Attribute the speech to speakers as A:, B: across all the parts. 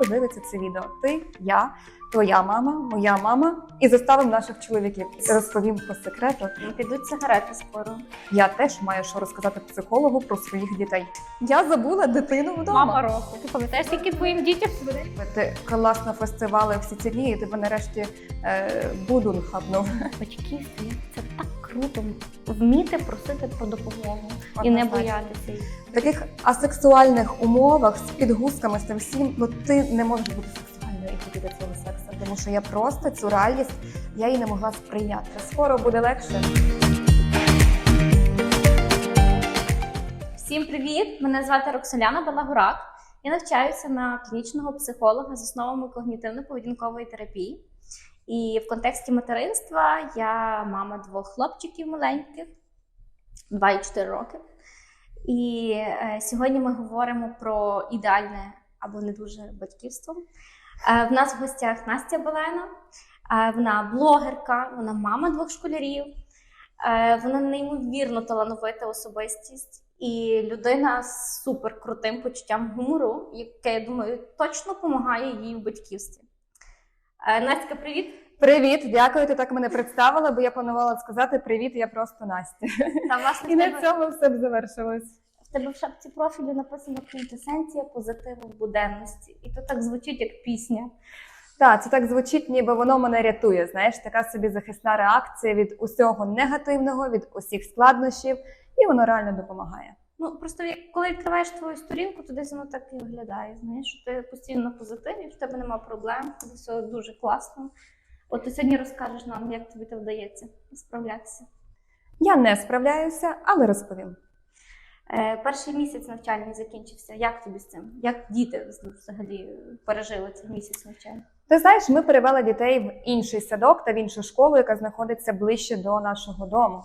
A: подивиться це відео? Ти, я, твоя мама, моя мама і заставимо наших чоловіків. Розповім по секрету.
B: Підуть сигарети скоро.
A: Я теж маю що розказати психологу про своїх дітей. Я забула дитину вдома.
B: Мама року. Ти пам'ятаєш, скільки твоїм дітям?
A: Ти класно фестивали дні, і тебе нарешті е, будун хапнув.
B: Батьківство це так круто вміти просити про допомогу і не боятися.
A: В таких асексуальних умовах з підгузками з цим всім, ну ти не можеш бути сексуальною і хотіти цього сексу, тому що я просто цю реальність я її не могла сприйняти. Скоро буде легше.
B: Всім привіт! Мене звати Роксоляна Балагурак. Я навчаюся на клінічного психолога з основами когнітивно-поведінкової терапії. І в контексті материнства я мама двох хлопчиків маленьких, 2 і 4 роки. І е, сьогодні ми говоримо про ідеальне або не дуже батьківство. Е, в нас в гостях Настя Балена. Е, вона блогерка, вона мама двох школярів. Е, Вона неймовірно талановита особистість і людина з супер крутим почуттям гумору, яке, я думаю, точно допомагає їй в батьківстві. Е, Настя, привіт!
A: Привіт, дякую, ти так мене представила, бо я планувала сказати привіт, я просто Настя.
B: Там власне
A: І на
B: тебе,
A: цьому все б завершилось.
B: в тебе в шапці профілю написано квінтесенція позитиву в буденності. І то так звучить як пісня.
A: Так, це так звучить, ніби воно мене рятує. Знаєш, така собі захисна реакція від усього негативного, від усіх складнощів, і воно реально допомагає.
B: Ну просто коли відкриваєш твою сторінку, то десь воно так і виглядає. Знаєш, що ти постійно позитиві, в тебе немає проблем, все дуже класно. От ти сьогодні розкажеш нам, як тобі це вдається справлятися.
A: Я не справляюся, але розповім.
B: Е, перший місяць навчальний закінчився. Як тобі з цим? Як діти взагалі пережили цей місяць навчання?
A: Ти знаєш, ми перевели дітей в інший садок та в іншу школу, яка знаходиться ближче до нашого дому.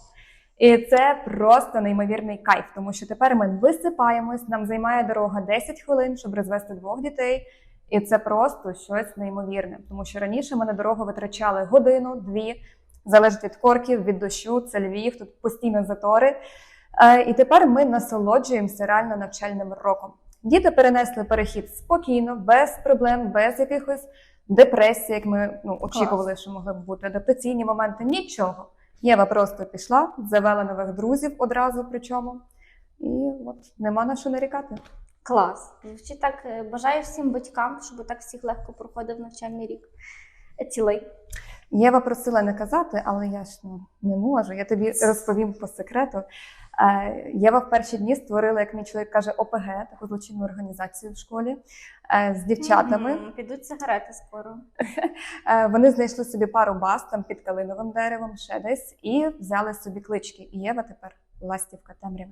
A: І це просто неймовірний кайф, тому що тепер ми висипаємось, нам займає дорога 10 хвилин, щоб розвести двох дітей. І це просто щось неймовірне, тому що раніше ми на дорогу витрачали годину, дві, залежить від корків, від дощу, це Львів, тут постійно затори. Е, І тепер ми насолоджуємося реально навчальним роком. Діти перенесли перехід спокійно, без проблем, без якихось депресій, як ми ну, очікували, що могли б бути адаптаційні моменти. Нічого. Єва просто пішла, завела нових друзів одразу, причому, і от нема на що нарікати.
B: Клас. Звучить так, е, бажаю всім батькам, щоб так всіх легко проходив навчальний рік. Е, Цілий.
A: Єва просила не казати, але я ж ну, не можу. Я тобі розповім по секрету. Е, Єва в перші дні створила, як мій чоловік каже, ОПГ, таку злочинну організацію в школі е, з дівчатами.
B: Мгм, Підуть сигарети скоро.
A: Е, Вони знайшли собі пару баз там під калиновим деревом, ще десь, і взяли собі клички. І Єва тепер ластівка темряви.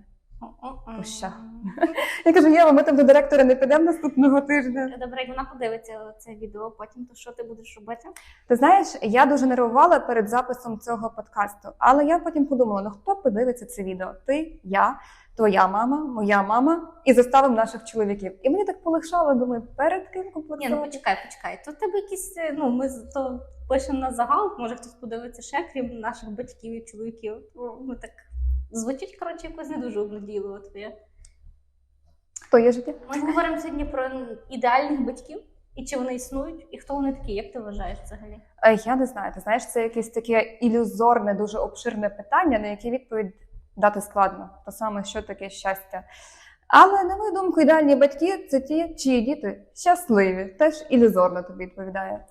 A: Пуща. Я кажу, Єва, ми там до директора не підемо наступного тижня.
B: Добре, як вона подивиться це відео, потім то що ти будеш робити?
A: Ти знаєш, я дуже нервувала перед записом цього подкасту, але я потім подумала: ну хто подивиться це відео? Ти, я, твоя мама, моя мама, і заставимо наших чоловіків. І мені так полегшало, думаю, перед ким
B: Ні, ну почекай, почекай. То тебе якісь, е, ну ми з- то пишемо на загал, може хтось подивиться ще, крім наших батьків і чоловіків. Ми так звучить, коротше, якось не дуже обнадійливо твоє.
A: Хто є життя?
B: Ми говоримо сьогодні про ідеальних батьків і чи вони існують, і хто вони такі, як ти вважаєш взагалі?
A: Е, Я не знаю. Ти знаєш, це якесь таке ілюзорне, дуже обширне питання, на яке відповідь дати складно. То саме, що таке щастя. Але на мою думку, ідеальні батьки це ті, чиї діти щасливі, теж ілюзорно тобі відповідає.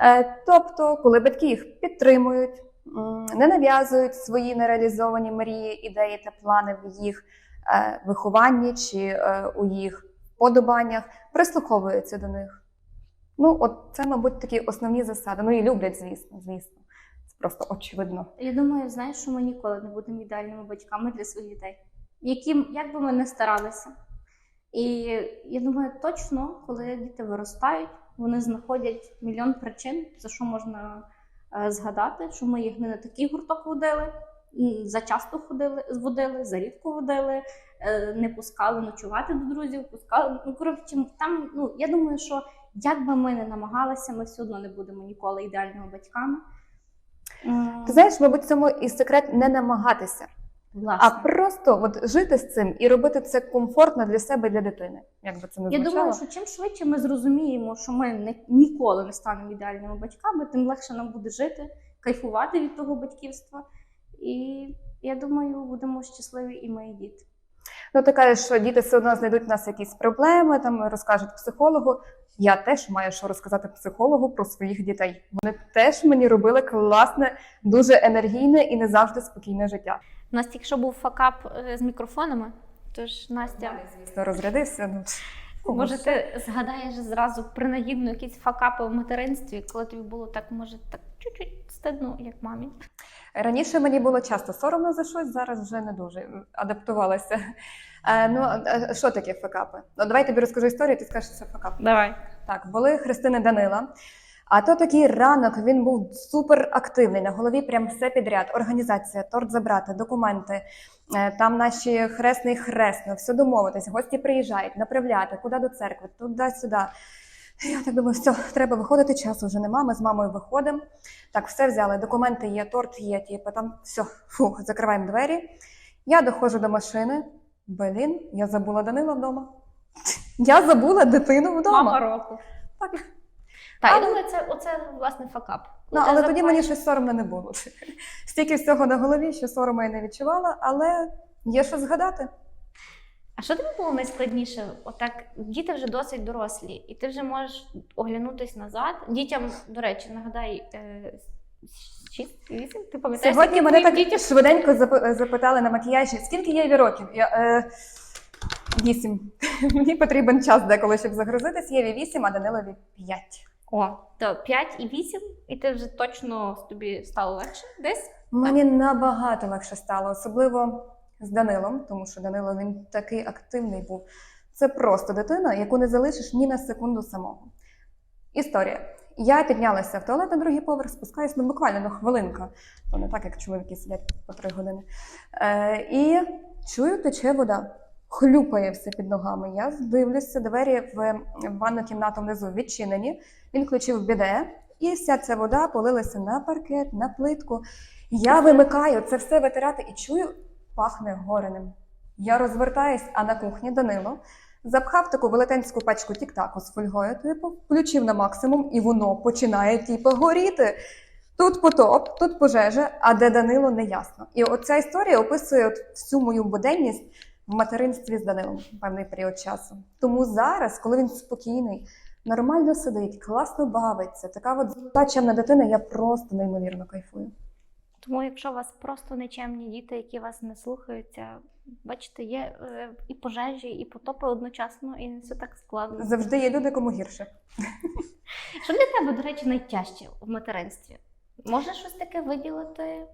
A: Е, Тобто, коли батьки їх підтримують, не нав'язують свої нереалізовані мрії, ідеї та плани в їх е, вихованні чи е, у їх вподобаннях, прислуховуються до них. Ну, от це, мабуть, такі основні засади. Ну і люблять, звісно, звісно. Це просто очевидно.
B: Я думаю, знаєш, що ми ніколи не будемо ідеальними батьками для своїх дітей, яким як би ми не старалися. І я думаю, точно, коли діти виростають, вони знаходять мільйон причин, за що можна згадати, що ми їх не на такий гурток водили, за зачасто ходили, водили, зарідко водили, е, не пускали ночувати до друзів, пускали. Ну, коротше, там, ну, я думаю, що як би ми не намагалися, ми все одно не будемо ніколи ідеальними батьками.
A: Ти знаєш, мабуть, цьому і секрет не намагатися. А просто от жити з цим і робити це комфортно для себе і для дитини. Як би це не
B: Я
A: звучало.
B: думаю, що чим швидше ми зрозуміємо, що ми не, ніколи не станемо ідеальними батьками, тим легше нам буде жити, кайфувати від того батьківства. І я думаю, будемо щасливі і мої діти.
A: Ну, ти кажеш, що діти все одно знайдуть в нас якісь проблеми, там розкажуть психологу. Я теж маю що розказати психологу про своїх дітей. Вони теж мені робили класне, дуже енергійне і не завжди спокійне життя.
B: У нас тільки що був факап е, з мікрофонами. Тож, Настя,
A: Звісно, розрядився. Ну,
B: може, ти згадаєш зразу принагідно якісь факапи в материнстві, коли тобі було так, може, так чуть-чуть стидно, як мамі.
A: Раніше мені було часто соромно за щось, зараз вже не дуже адаптувалася. Е, ну, що таке факапи? Ну, давай я тобі розкажу історію, ти скажеш, що це факап.
B: Давай.
A: Так, були Христини Данила. А то такий ранок він був супер активний. На голові прям все підряд. Організація, торт забрати, документи. е, Там наші хресний хресно, все домовитись, гості приїжджають, направляти, куди до церкви, туди-сюди. Я так думаю, все, треба виходити, часу вже нема. Ми з мамою виходимо. Так, все взяли, документи є, торт є, типу, там все, фух, закриваємо двері. Я доходжу до машини. Блін, я забула Данила вдома. Я забула дитину вдома.
B: Мама року.
A: Так.
B: Так,
A: Але-
B: я думаю, це оце власне факап.
A: Ну, але тоді мені щось соромно не було. Стільки всього на голові, що сорому я не відчувала, але є що згадати.
B: А що тобі було найскладніше? Отак діти вже досить дорослі, і ти вже можеш оглянутись назад. Дітям, до речі, нагадай, е, 6-8, ти пам'ятаєш?
A: Сьогодні мене так
B: дітям?
A: швиденько запитали на макіяжі, скільки Єві років? Я, е, вісім. Мені потрібен час деколи, щоб загрузитись. Єві вісім, а Данилові п'ять.
B: О, то 5 і 8, і ти вже точно тобі стало легше десь?
A: Мені набагато легше стало, особливо з Данилом, тому що Данило він такий активний був. Це просто дитина, яку не залишиш ні на секунду самого. Історія. Я піднялася в туалет на другий поверх, спускаюся ну, буквально на хвилинка, то не так, як чоловіки сидять по три години. Е, і чую, тече вода. Хлюпає все під ногами. Я дивлюся, двері в ванну кімнату внизу відчинені. Він включив біде, і вся ця вода полилася на паркет, на плитку. Я вимикаю це все витирати і чую, пахне гореним. Я розвертаюсь, а на кухні Данило запхав таку велетенську пачку тік-таку з фольгою, типу, включив на максимум, і воно починає типу, горіти. Тут потоп, тут пожежа, а де Данило не ясно. І оця історія описує от всю мою буденність в материнстві з Данилом певний період часу. Тому зараз, коли він спокійний, нормально сидить, класно бавиться, така от зачемна дитина, я просто неймовірно кайфую.
B: Тому, якщо у вас просто нечемні діти, які вас не слухаються, бачите, є е, і пожежі, і потопи одночасно, і не все так складно.
A: Завжди є люди, кому гірше.
B: Що для тебе, до речі, найтяжче в материнстві? Можна щось таке виділити?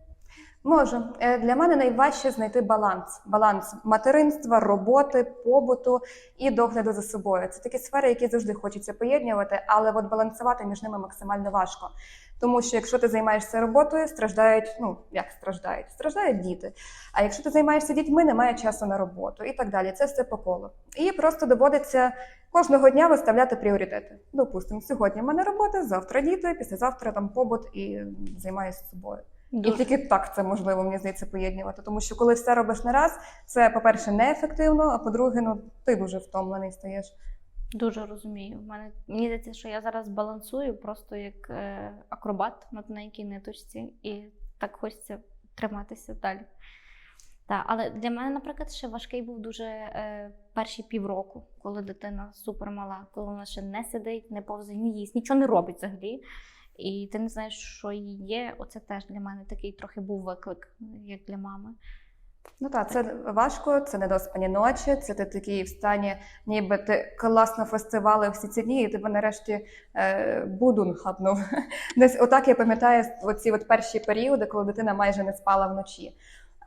A: Можу. Е, Для мене найважче знайти баланс. Баланс материнства, роботи, побуту і догляду за собою. Це такі сфери, які завжди хочеться поєднувати, але от балансувати між ними максимально важко. Тому що якщо ти займаєшся роботою, страждають, ну як страждають? Страждають діти. А якщо ти займаєшся дітьми, немає часу на роботу і так далі. Це все по колу. І просто доводиться кожного дня виставляти пріоритети. Допустимо, сьогодні в мене робота, завтра діти, післязавтра там побут і займаюся собою. І тільки так це можливо, мені здається, поєднувати. Тому що коли все робиш на раз, це, по-перше, неефективно, а по-друге, ну ти дуже втомлений стаєш.
B: Дуже розумію. В мене мені здається, що я зараз балансую просто як е, акробат на тоненькій ниточці, і так хочеться триматися далі. Так, але для мене, наприклад, ще важкий був дуже е, перші півроку, коли дитина супермала, коли вона ще не сидить, не повзає, не їсть, нічого не робить взагалі. І ти не знаєш, що їй є. Оце теж для мене такий трохи був виклик, як для мами.
A: Ну так, це важко, це недоспані ночі, це ти такий в стані, ніби ти класно фестивали всі ці дні, і тебе нарешті е, будун хапнув. Десь отак я пам'ятаю оці от перші періоди, коли дитина майже не спала вночі.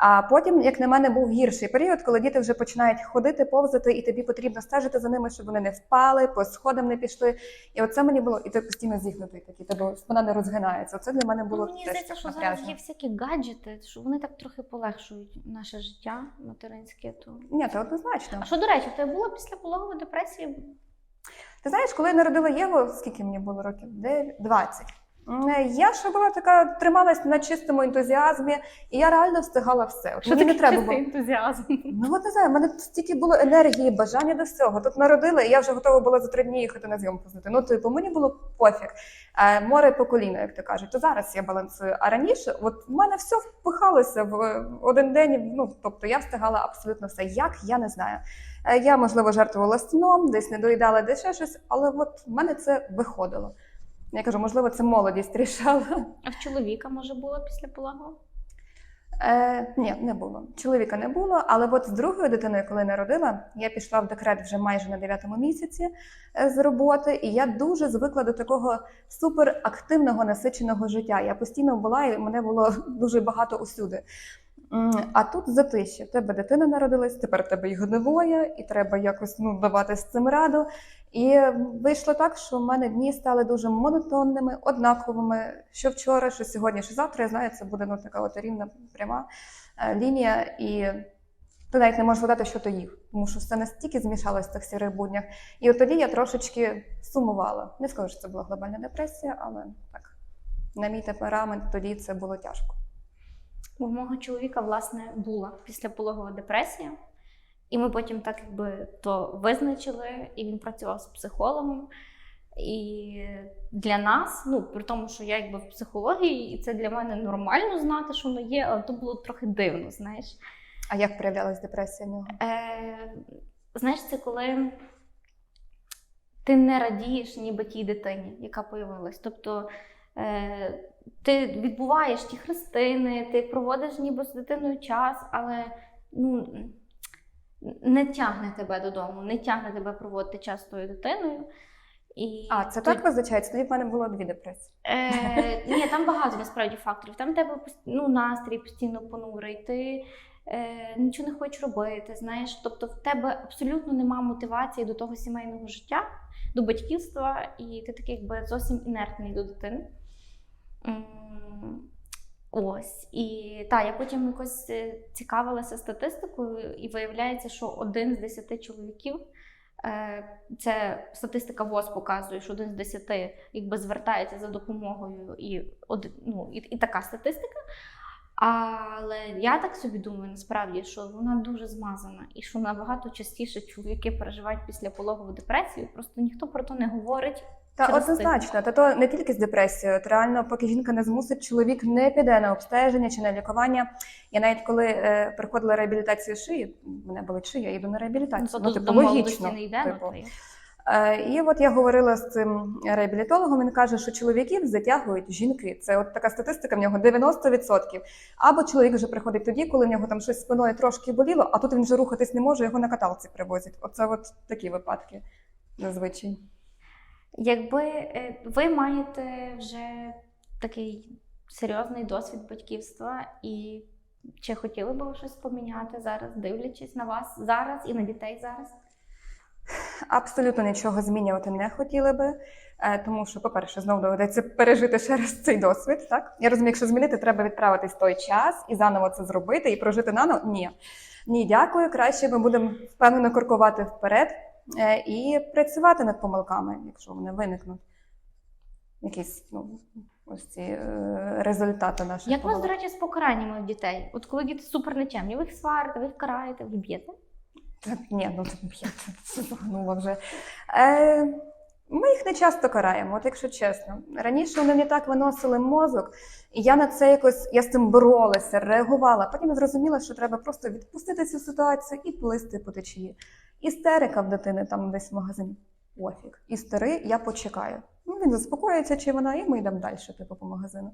A: А потім, як на мене, був гірший період, коли діти вже починають ходити, повзати, і тобі потрібно стежити за ними, щоб вони не впали, по сходам не пішли. І оце мені було, і ти постійно зігнутий такий, тебе спина не розгинається. Оце для мене було
B: Ну, мені здається, що
A: напряжно.
B: зараз є всякі гаджети, що вони так трохи полегшують наше життя материнське. То...
A: Ні, це однозначно.
B: А що, до речі, в тебе було після пологової депресії?
A: Ти знаєш, коли я народила Єву, скільки мені було років? Де 20. М, Я ще була така, трималась на чистому ентузіазмі, і я реально встигала все. От мені не треба було.
B: ентузіазм?
A: Ну от не знаю, в мене стільки було енергії, бажання до всього. Тут народила, і я вже готова була за три дні їхати на зйомку знати. Ну, типу, мені було пофіг. Е, море по коліна, як то кажуть. То зараз я балансую. А раніше, от в мене все впихалося в один день. Ну тобто я встигала абсолютно все. Як я не знаю. Е, я можливо жертвувала сном, десь не доїдала, десь ще щось, але от в мене це виходило. Я кажу, можливо, це молодість рішала.
B: А в чоловіка може було після пологу?
A: Е, ні, не було. Чоловіка не було, але от з другою дитиною, коли народила, я пішла в декрет вже майже на дев'ятому місяці е, з роботи, і я дуже звикла до такого суперактивного насиченого життя. Я постійно була, і мене було дуже багато усюди. А тут затиші. Тебе дитина народилась, тепер тебе їх двоє, і треба якось ну, давати з цим раду. І вийшло так, що в мене дні стали дуже монотонними, однаковими. Що вчора, що сьогодні, що завтра. Я знаю, це буде ну, така от рівна пряма е, лінія, і ти навіть не можеш згадати, що то їв, тому що все настільки змішалось в тих сірих буднях. І от тоді я трошечки сумувала. Не скажу, що це була глобальна депресія, але так, на мій темперамент тоді це було тяжко.
B: У мого чоловіка, власне, була післяпологова депресія, і ми потім так якби то визначили, і він працював з психологом. І для нас, ну при тому, що я якби в психології, і це для мене нормально знати, що воно є, але то було трохи дивно, знаєш.
A: А як проявлялась депресія в нього?
B: Е, знаєш, це коли ти не радієш ніби тій дитині, яка появилась. Тобто е, ти відбуваєш ті хрестини, ти проводиш ніби з дитиною час, але ну, не тягне тебе додому, не тягне тебе проводити час з тою дитиною. І
A: А, це так визначається? Тоді в мене було дві депресії.
B: Е, ні, там багато насправді факторів. Там в тебе ну, настрій постійно понурий, ти е, нічого не хочеш робити. Знаєш, тобто в тебе абсолютно нема мотивації до того сімейного життя, до батьківства, і ти такий якби зовсім інертний до дитини. Ось. І так, я потім якось е, цікавилася статистикою, і виявляється, що один з десяти чоловіків. е, Це статистика ВОЗ показує, що один з десяти якби звертається за допомогою, і, ну, і, і така статистика. Але я так собі думаю, насправді, що вона дуже змазана, і що набагато частіше чоловіки переживають після пологову депресію. Просто ніхто про то не говорить.
A: Та
B: Через
A: однозначно, та то не тільки з депресією. От реально, поки жінка не змусить, чоловік не піде на обстеження чи на лікування. Я навіть коли е, приходила реабілітацію шиї, мене болить шия, я йду на реабілітацію.
B: Ну,
A: Ну, типу, логічно.
B: не йде, ну,
A: типу. Е, І от я говорила з цим реабілітологом. Він каже, що чоловіків затягують жінки. Це от така статистика в нього 90%. Або чоловік вже приходить тоді, коли в нього там щось спиною трошки боліло, а тут він вже рухатись не може, його на каталці привозять. Оце от такі випадки зазвичай.
B: Якби е, ви маєте вже такий серйозний досвід батьківства, і чи хотіли б ви щось поміняти зараз, дивлячись на вас зараз і на дітей зараз?
A: Абсолютно нічого змінювати не хотіли би, е, тому що, по-перше, знову доведеться пережити ще раз цей досвід. Так я розумію, якщо змінити, треба відправитись в той час і заново це зробити і прожити наново. Ні, ні, дякую. Краще ми будемо впевнено крокувати вперед і працювати над помилками, якщо вони виникнуть. Якісь ну ось ці е, результати наших
B: Як у вас, до речі, з покараннями дітей? От коли діти супер нечемні, ви їх сварите, ви їх караєте, ви б'єте?
A: Та, Ні, ну це загнула вже. Е, ми їх не часто караємо, от якщо чесно. Раніше вони не так виносили мозок, і я на це якось я з цим боролася, реагувала. Потім я зрозуміла, що треба просто відпустити цю ситуацію і плисти по течії. Істерика в дитини там десь в магазині. Пофіг. Істери, я почекаю. Ну, він заспокоїться, чи вона, і ми йдемо далі, типу, по магазину.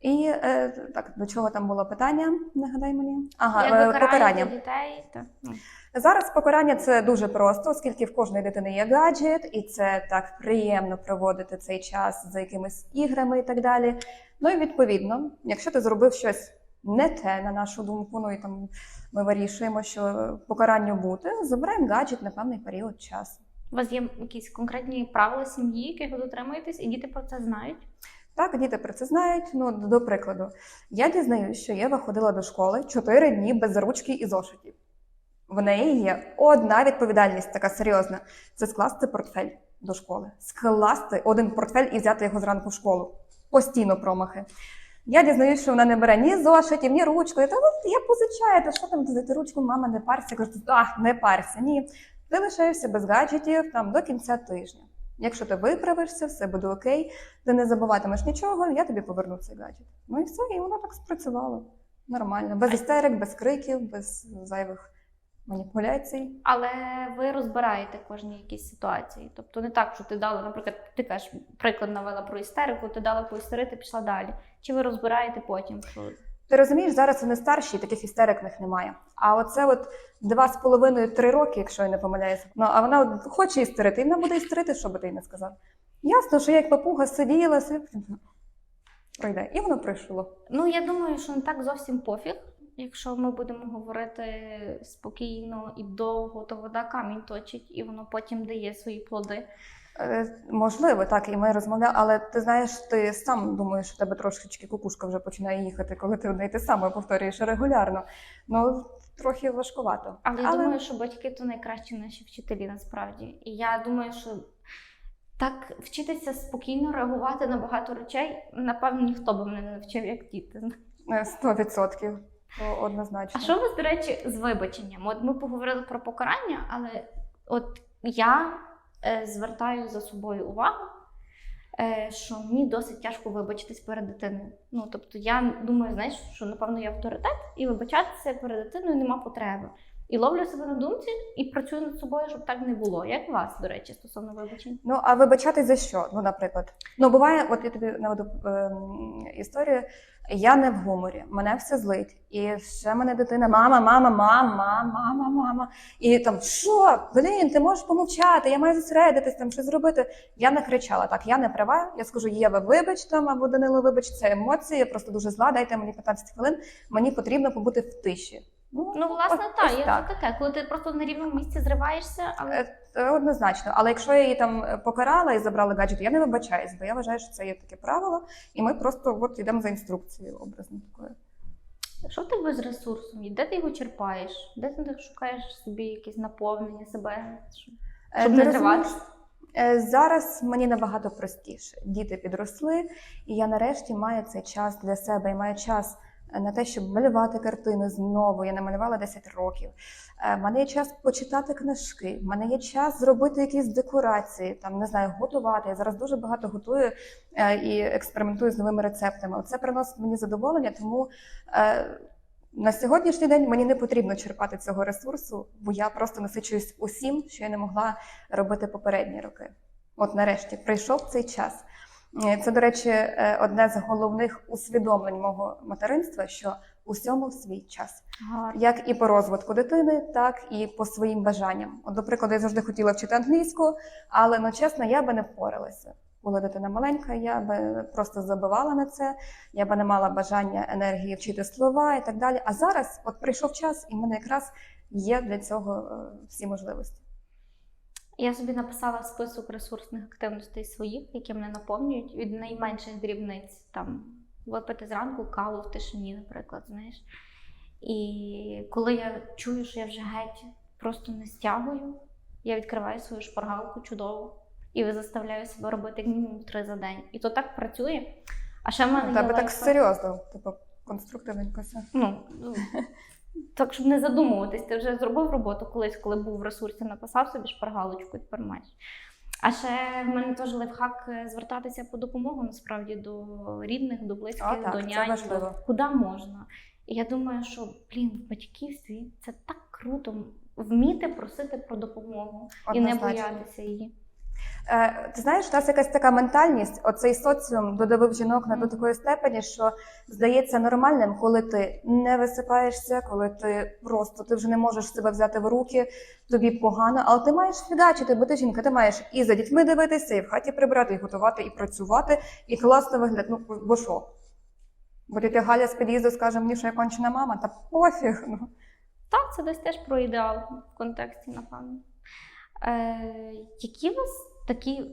A: І е, так, до чого там було питання? Нагадай мені. Ага,
B: Як
A: е, покарання.
B: дітей? То, ну.
A: Зараз покарання це дуже просто, оскільки в кожної дитини є гаджет, і це так приємно проводити цей час за якимись іграми і так далі. Ну і відповідно, якщо ти зробив щось не те, на нашу думку, ну і там ми вирішуємо, що покаранню бути, забираємо гаджет на певний період часу.
B: У вас є якісь конкретні правила сім'ї, яких ви дотримуєтесь, і діти про це знають?
A: Так, діти про це знають. Ну, до прикладу, я дізнаюсь, що Єва ходила до школи 4 дні без ручки і зошитів. В неї є одна відповідальність, така серйозна: це скласти портфель до школи. Скласти один портфель і взяти його зранку в школу. постійно промахи. Я дізнаюсь, що вона не бере ні зошитів, ні ручку. Я от я позичаю, то що там взяти ручку, мама, не парся. Я кажу, а, не парся, ні. Ти лишаєшся без гаджетів там до кінця тижня. Якщо ти виправишся, все буде окей, ти не забуватимеш нічого, я тобі поверну цей гаджет. Ну і все, і воно так спрацювало. Нормально. Без істерик, без криків, без зайвих маніпуляцій.
B: Але ви розбираєте кожні якісь ситуації. Тобто не так, що ти дала, наприклад, ти кажеш, приклад навела про істерику, ти дала поістерити, пішла далі. Чи ви розбираєте потім? Що...
A: Ти розумієш, зараз вони старші, таких істерик в них немає. А оце от два з половиною три роки, якщо я не помиляюся. Ну а вона от хоче істерити, і вона буде істерити, що би ти їй не сказав. Ясно, що я як папуга сиділа, сиділа, пройде. І воно пройшло.
B: Ну, я думаю, що не так зовсім пофіг. Якщо ми будемо говорити спокійно і довго, то вода камінь точить, і воно потім дає свої плоди.
A: Е, Можливо, так, і ми розмовляли, але ти знаєш, ти сам думаєш, що тебе трошечки кукушка вже починає їхати, коли ти одне й те саме повторюєш регулярно. Ну, трохи важкувато.
B: Але я думаю, що батьки то найкращі наші вчителі насправді. І я думаю, що так вчитися спокійно реагувати на багато речей, напевно, ніхто би мене не навчив, як діти.
A: Е, Сто відсотків. Однозначно.
B: А що у вас, до речі, з вибаченням? От ми поговорили про покарання, але от я е, звертаю за собою увагу, е, що мені досить тяжко вибачитись перед дитиною. Ну тобто, я думаю, знаєш, що напевно я авторитет, і вибачатися перед дитиною нема потреби. І ловлю себе на думці і працюю над собою, щоб так не було. Як у вас, до речі, стосовно вибачень?
A: Ну, а вибачати за що? Ну, наприклад. Ну, буває, от я тобі наведу ем, історію. Я не в гуморі, мене все злить. І ще мене дитина, мама, мама, мама, мама, мама. І там, що? Блін, ти можеш помовчати, я маю зосередитись, там щось зробити. Я не кричала, так, я не права. Я скажу, Єва, вибач там, або Данило, вибач, це емоції, я просто дуже зла, дайте мені 15 хвилин, мені потрібно побути в тиші.
B: Ну, ну власне,
A: ось-
B: так,
A: ось
B: є
A: так.
B: таке, коли ти просто на рівному місці зриваєшся, але
A: Е, е, Однозначно, але якщо я її там е, покарала і забрала гаджет, я не вибачаюсь, бо я вважаю, що це є таке правило, і ми просто от йдемо за інструкцією образно такою.
B: що в тебе з ресурсом? Де ти його черпаєш? Де ти шукаєш собі якесь наповнення себе? Щоб-
A: ти
B: не тривати?
A: Зараз мені набагато простіше. Діти підросли, і я нарешті маю цей час для себе і маю час на те, щоб малювати картини знову. Я не малювала 10 років. Е, В мене є час почитати книжки, в мене є час зробити якісь декорації, там не знаю, готувати. Я зараз дуже багато готую е, і експериментую з новими рецептами. Це приносить мені задоволення, тому. е, На сьогоднішній день мені не потрібно черпати цього ресурсу, бо я просто насичуюсь усім, що я не могла робити попередні роки. От нарешті прийшов цей час. Е, Це, до речі, е, одне з головних усвідомлень мого материнства, що усьому свій час,
B: Гарно.
A: як і по розвитку дитини, так і по своїм бажанням. От, до прикладу, я завжди хотіла вчити англійську, але ну чесно, я би не впоралася. Була дитина маленька, я би просто забивала на це, я би не мала бажання енергії вчити слова і так далі. А зараз, от прийшов час, і в мене якраз є для цього е, всі можливості.
B: Я собі написала список ресурсних активностей своїх, які мене наповнюють від найменших дрібниць, там випити зранку каву в тишині, наприклад, знаєш. І коли я чую, що я вже геть просто не стягую, я відкриваю свою шпаргалку чудово і заставляю себе робити як мінімум три за день. І то так працює. А ще в мене
A: тебе так серйозно, типу, конструктивненько все.
B: Ну, так, щоб не задумуватись, ти вже зробив роботу колись, коли був в ресурсі, написав собі шпаргалочку і тепер маєш. А ще в мене теж лайфхак е, звертатися по допомогу насправді до рідних, до близьких,
A: А, так,
B: до нянь, куди можна. І я думаю, що блін, в батьківстві це так круто вміти просити про допомогу і не боятися її.
A: Е, ти знаєш, у нас якась така ментальність, оцей соціум додавив жінок на до такої степені, що здається нормальним, коли ти не висипаєшся, коли ти просто ти вже не можеш себе взяти в руки, тобі погано, але ти маєш фігачити, бо ти жінка, ти маєш і за дітьми дивитися, і в хаті прибирати, і готувати, і працювати, і класно виглядати. Ну бо що? Бо тетя Галя з під'їзду скаже мені, що я кончена мама, та пофіг. Ну.
B: Так, це десь теж про ідеал в контексті, напевно. Е, які у вас такі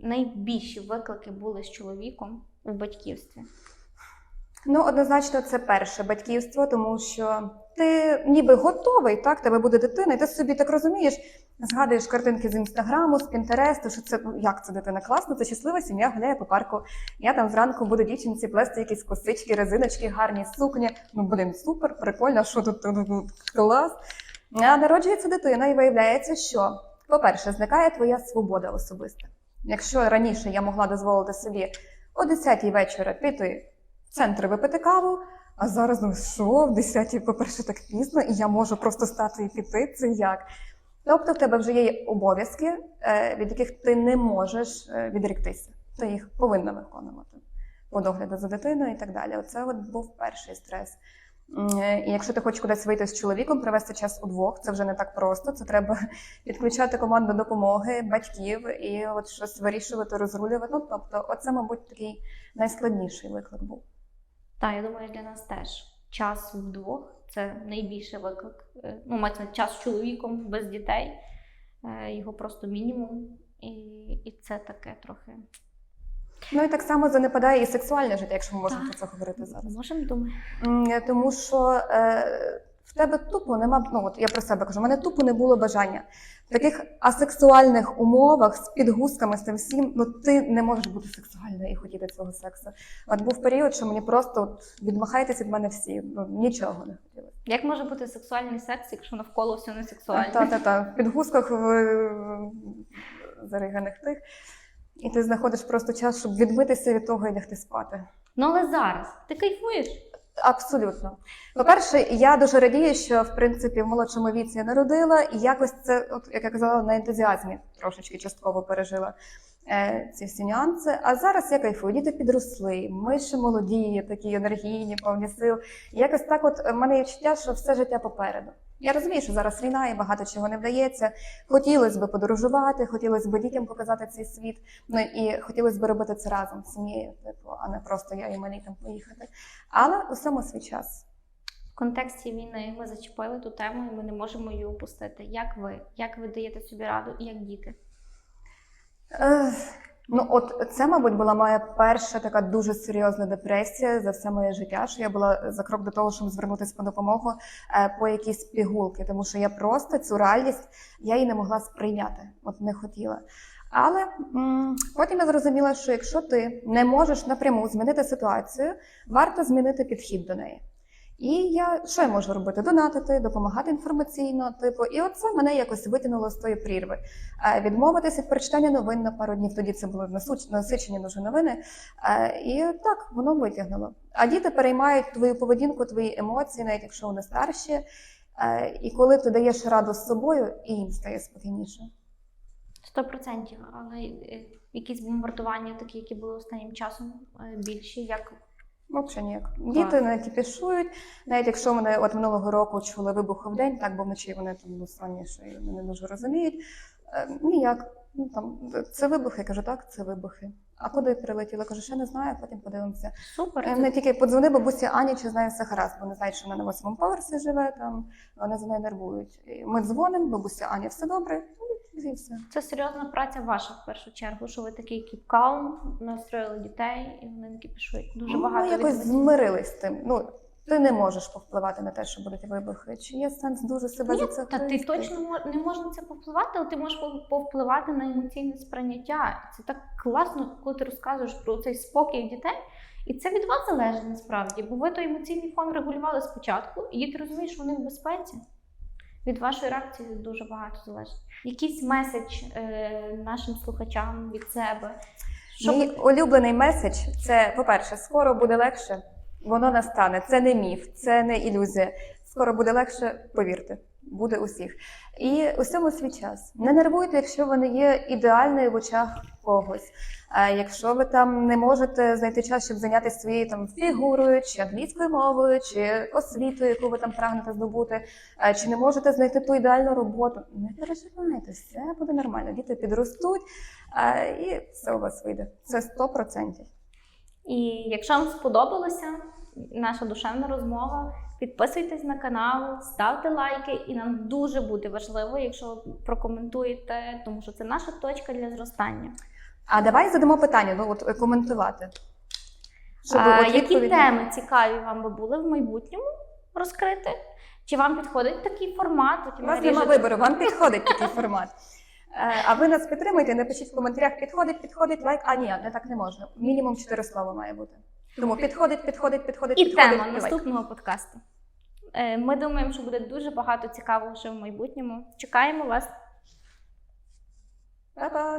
B: найбільші виклики були з чоловіком у батьківстві?
A: Ну, однозначно, це перше батьківство, тому що ти ніби готовий, так, тебе буде дитина, і ти собі так розумієш, згадуєш картинки з інстаграму, з Пінтересту, що це ну, як це дитина класно, це щаслива сім'я гуляє по парку. Я там зранку буду дівчинці плести якісь косички, резиночки, гарні сукні. Ну, блін, супер, прикольно, що тут, тут, тут клас. А народжується дитина, і виявляється, що, по-перше, зникає твоя свобода особиста. Якщо раніше я могла дозволити собі о 10-й вечора піти в центр випити каву, а зараз ну що, в 10-й, по-перше, так пізно, і я можу просто стати і піти. Це як? Тобто в тебе вже є обов'язки, е, від яких ти не можеш е, відріктися. Ти їх повинна виконувати по догляду за дитиною і так далі. Оце от був перший стрес. Е, І якщо ти хочеш кудись вийти з чоловіком, провести час удвох, це вже не так просто. Це треба підключати команду допомоги, батьків і от щось вирішувати, розрулювати. Ну тобто, оце, мабуть, такий найскладніший виклик був.
B: Так, я думаю, для нас теж час вдвох це найбільший виклик. Е, Ну, мається час з чоловіком без дітей. Е, Його просто мінімум. І, і це таке трохи.
A: Ну і так само занепадає і сексуальне життя, якщо ми можемо
B: Так.
A: про це говорити зараз.
B: Можемо думати.
A: М, Тому що е, в тебе тупо нема. Ну от я про себе кажу, в мене тупо не було бажання. В таких асексуальних умовах з підгузками з тим всім, ну ти не можеш бути сексуальною і хотіти цього сексу. От був період, що мені просто от, відмахайтесь від мене всі. Ну нічого не хотілося.
B: Як може бути сексуальний секс, якщо навколо все не сексуальне?
A: Та, та, та. В підгузках в зариганих тих. І ти знаходиш просто час, щоб відбитися від того і лягти спати.
B: Ну але зараз ти кайфуєш.
A: Абсолютно. По-перше, я дуже радію, що в принципі в молодшому віці я народила, і якось це, от як я казала, на ентузіазмі трошечки частково пережила ці всі нюанси. А зараз я кайфую, діти підросли, ми ще молоді, такі енергійні, повні сил. Якось так, от в мене є відчуття, що все життя попереду. Я розумію, що зараз війна і багато чого не вдається. Хотілося б подорожувати, хотілося б дітям показати цей світ. Ну і хотілося б робити це разом з сім'єю, типу, а не просто я і малі там поїхати. Але усьому свій час.
B: В контексті війни ми зачепили ту тему, і ми не можемо її опустити. Як ви? Як ви даєте собі раду і як діти?
A: Ну, от це, мабуть, була моя перша така дуже серйозна депресія за все моє життя. Що я була за крок до того, щоб звернутися по допомогу е, по якісь пігулки, тому що я просто цю реальність я її не могла сприйняти, от не хотіла. Але м, потім я зрозуміла, що якщо ти не можеш напряму змінити ситуацію, варто змінити підхід до неї. І я що я можу робити? Донатити, допомагати інформаційно, типу, і оце мене якось витягнуло з тої прірви. Е, Відмовитися від прочитання новин на пару днів. Тоді це були насичені дуже новини. Е, І так воно витягнуло. А діти переймають твою поведінку, твої емоції, навіть якщо вони старші. Е, І коли ти даєш раду з собою, і їм стає спокійніше.
B: Сто процентів, але якісь бомбардування, такі, які були останнім часом, більші, як
A: Взагалі ніяк. Діти не кіпішують, навіть якщо мене от минулого року чули вибухи в день, так бо вночі вони там ну, що і не дуже розуміють. Е, ніяк. Ну там це вибухи. Я кажу, так, це вибухи. А куди прилетіла? Кажу, ще не знаю, потім подивимося.
B: супер.
A: Е, Не тільки подзвони бабусі Ані, чи знає все гаразд, бо не знають, що вона на восьмому поверсі живе, там вони за нею нервують. І Ми дзвонимо, бабуся Аня, все добре, ну, і все.
B: Це серйозна праця ваша в першу чергу, що ви такий кіпкаун, настроїли дітей, і вони такі пішли. Дуже багато
A: Ми якось змирились з тим. Ну, ти не можеш повпливати на те, що будуть вибухи. Чи є сенс дуже себе за це?
B: та ти точно не можна це повпливати, але ти можеш повпливати на емоційне сприйняття. Це так класно, коли ти розказуєш про цей спокій дітей. І це від вас залежить насправді, бо ви той емоційний фон регулювали спочатку, і діти розуміють, що вони в безпеці. Від вашої реакції дуже багато залежить. Якийсь меседж е, нашим слухачам від себе.
A: Мій улюблений меседж це, по-перше, скоро буде легше, воно настане. Це не міф, це не ілюзія. Скоро буде легше, повірте, буде усіх. І усьому свій час. Не нервуйте, якщо ви не є ідеальною в очах когось. А якщо ви там не можете знайти час, щоб зайнятися своєю там фігурою, чи англійською мовою, чи освітою, яку ви там прагнете здобути, чи не можете знайти ту ідеальну роботу, не переживайте, все буде нормально. Діти підростуть, і все у вас вийде. Це 100%.
B: І якщо вам сподобалася наша душевна розмова, підписуйтесь на канал, ставте лайки, і нам дуже буде важливо, якщо ви прокоментуєте, тому що це наша точка для зростання.
A: А давай задамо питання, ну от е, коментувати. Щоб
B: А,
A: от
B: які теми цікаві вам би були в майбутньому розкрити? Чи вам підходить такий формат?
A: У вас нема вибору, вам підходить такий формат. Е, А ви нас підтримуєте, напишіть в коментарях, підходить, підходить, лайк. А ні, не так не можна. Мінімум чотири слова має бути. Тому підходить, підходить, підходить,
B: І
A: підходить.
B: тема наступного подкасту. Е, Ми думаємо, що буде дуже багато цікавого ще в майбутньому. Чекаємо вас.
A: Па-па!